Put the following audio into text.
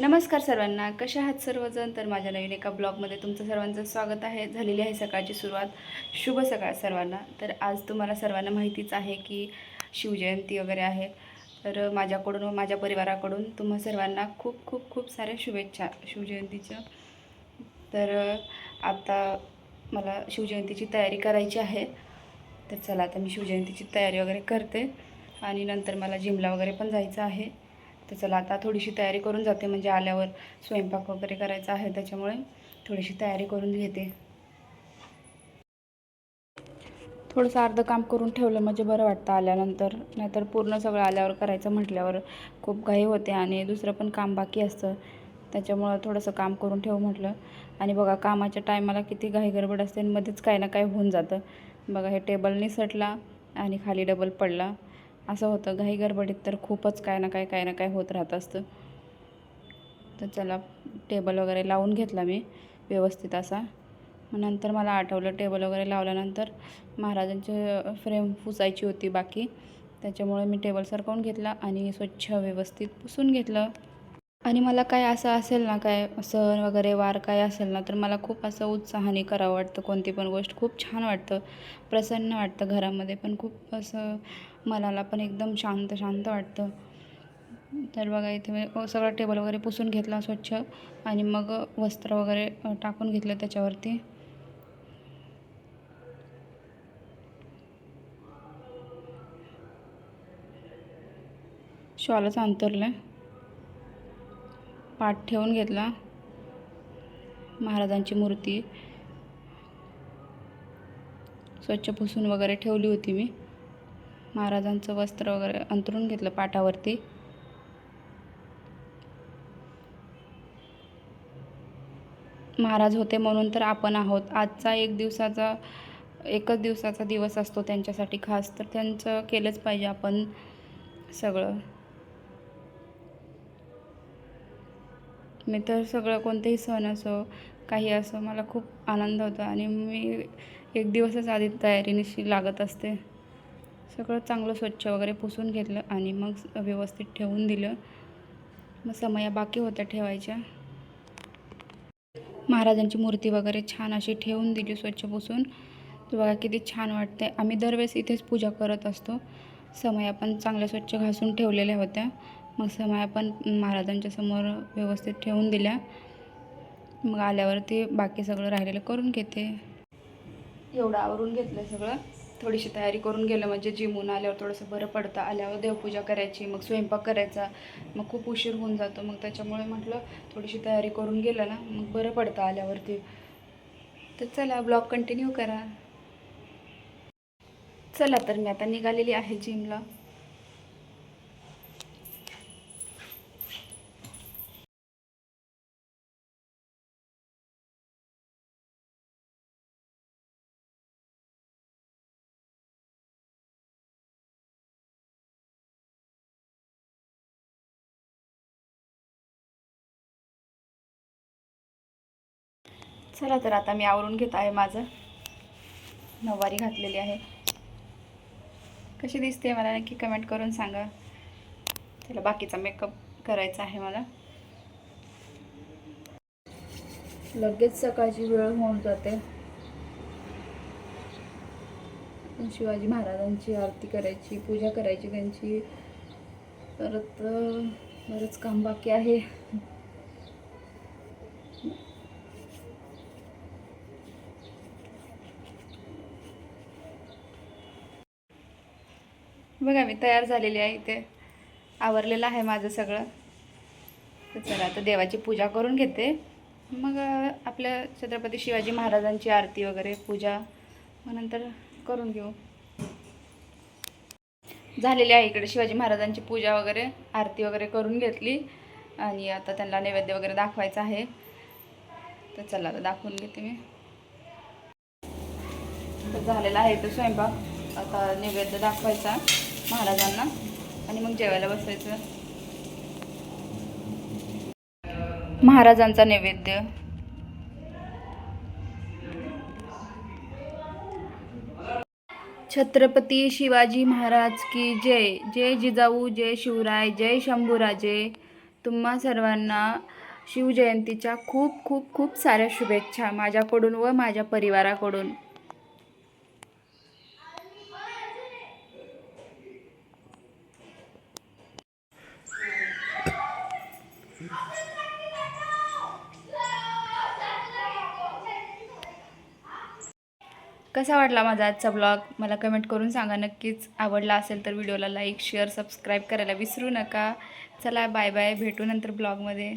नमस्कार सर्वांना. कशा आहात सर्वजण? तर माझ्या नवीन एका ब्लॉगमध्ये तुमचं सर्वांचं स्वागत आहे. झालेली आहे सकाळची सुरुवात. शुभ सकाळ सर्वांना. तर आज तुम्हाला सर्वांना माहितीच आहे की शिवजयंती वगैरे आहे. तर माझ्याकडून व माझ्या परिवाराकडून तुम्हा सर्वांना खूप खूप खूप साऱ्या शुभेच्छा. शिवजयंतीच्या. तर आता मला शिवजयंतीची तयारी करायची आहे. तर चला आता मी शिवजयंतीची तयारी वगैरे करते. आणि नंतर मला जिमला वगैरे पण जायचं आहे. तर चला आता थोडीशी तयारी करून जाते म्हणजे आल्यावर स्वयंपाक वगैरे करायचा आहे त्याच्यामुळे थोडीशी तयारी करून घेते. थोडंसं अर्धं काम करून ठेवलं म्हणजे बरं वाटतं आल्यानंतर. नाहीतर पूर्ण सगळं आल्यावर करायचं म्हटल्यावर खूप घाई होते आणि दुसरं पण काम बाकी असतं. त्याच्यामुळं थोडंसं काम करून ठेवू म्हटलं. आणि बघा कामाच्या टायमाला किती घाई गडबड असते आणि मध्येच काही ना काही होऊन जातं. बघा हे टेबल निसटला आणि खाली डबल पडला. असं होतं. घाई गडबडीत तर खूपच काय ना काय काय ना काय होत राहत असतं. तर चला टेबल वगैरे लावून घेतला मी व्यवस्थित असा. मग नंतर मला आठवलं टेबल वगैरे लावल्यानंतर महाराजांची फ्रेम पुसायची होती बाकी. त्याच्यामुळे मी टेबल सरकवून घेतला आणि स्वच्छ व्यवस्थित पुसून घेतलं. आणि मला काय असं असेल ना काय सण वगैरे वार काय असेल ना तर मला खूप असं उत्साहाने करावं वाटतं. कोणती पण गोष्ट खूप छान वाटतं. प्रसन्न वाटतं घरामध्ये पण खूप असं मनाला पण एकदम शांत शांत वाटतं. तर बघा इथे मी सगळं टेबल वगैरे पुसून घेतला स्वच्छ आणि मग वस्त्र वगैरे टाकून घेतलं त्याच्यावरती. शॉलच अंतरलं आहे पाठ ठेवून घेतला. महाराजांची मूर्ती स्वच्छ पुसून वगैरे ठेवली होती मी. महाराजांचं वस्त्र वगैरे अंतरून घेतलं पाठावरती. महाराज होते म्हणून तर आपण आहोत. आजचा एक दिवसाचा एकच दिवसाचा दिवस असतो त्यांच्यासाठी खास. तर त्यांचं केलंच पाहिजे आपण सगळं. मी तर सगळं कोणतेही सण असो काही असो मला खूप आनंद होतो आणि मी एक दिवसच आधी तयारीनिशी लागत असते. सगळं चांगलं स्वच्छ वगैरे पुसून घेतलं आणि मग व्यवस्थित ठेवून दिलं. मग समया बाकी होत्या ठेवायच्या. महाराजांची मूर्ती वगैरे छान अशी ठेवून दिली स्वच्छ पुसून. बघा किती छान वाटते आम्ही दरवेळेस इथेच पूजा करत असतो. समया पण चांगल्या स्वच्छ घासून ठेवलेल्या होत्या. मग समाया पण महाराजांच्या समोर व्यवस्थित ठेवून दिल्या. मग आल्यावरती बाकी सगळं राहिलेलं करून घेते. एवढं आवरून घेतलं सगळं. थोडीशी तयारी करून गेलं म्हणजे जिमून आल्यावर थोडंसं बरं पडतं. आल्यावर देवपूजा करायची मग स्वयंपाक करायचा. मग खूप उशीर होऊन जातो. मग त्याच्यामुळे म्हटलं थोडीशी तयारी करून गेलं ना मग बरं पडतं आल्यावरती तर चला ब्लॉग कंटिन्यू करा. चला तर मी आता निघालेली आहे जिमला. चला तर आता मी आवरून घेत. आहे माझं. नऊवारी घातलेली आहे. कशी दिसते मला नक्की कमेंट करून सांगा. त्याला बाकीचा मेकअप करायचा आहे मला. लगेच सकाळची वेळ होऊन जाते. शिवाजी महाराजांची आरती करायची पूजा करायची त्यांची. परत बरंच काम बाकी आहे. बघा मी तयार झालेली आहे इथे. आवरलेलं आहे माझं सगळं. तर चला आता देवाची पूजा करून घेते. मग आपल्या छत्रपती शिवाजी महाराजांची आरती वगैरे पूजा मग नंतर करून घेऊ. झालेली आहे इकडे शिवाजी महाराजांची पूजा वगैरे आरती वगैरे करून घेतली. आणि आता त्यांना नैवेद्य वगैरे दाखवायचं आहे. तर चला आता दाखवून घेते मी. तर झालेला आहे तो स्वयंपाक. आता नैवेद्य दाखवायचा. महाराजांना. आणि मग जेवायला बसायचं. महाराजांचा नैवेद्य. छत्रपती शिवाजी महाराज की जय. जय जिजाऊ जय शिवराय जय शंभूराजे. तुम्हा सर्वांना शिवजयंतीच्या खूप खूप खूप साऱ्या शुभेच्छा माझ्याकडून व माझ्या परिवाराकडून. कसा वाटला माझा आजचा ब्लॉग मला कमेंट करून सांगा. नक्कीच आवडला असेल तर व्हिडिओला लाईक शेअर सबस्क्राईब करायला विसरू नका. चला बाय बाय भेटू नंतर ब्लॉगमध्ये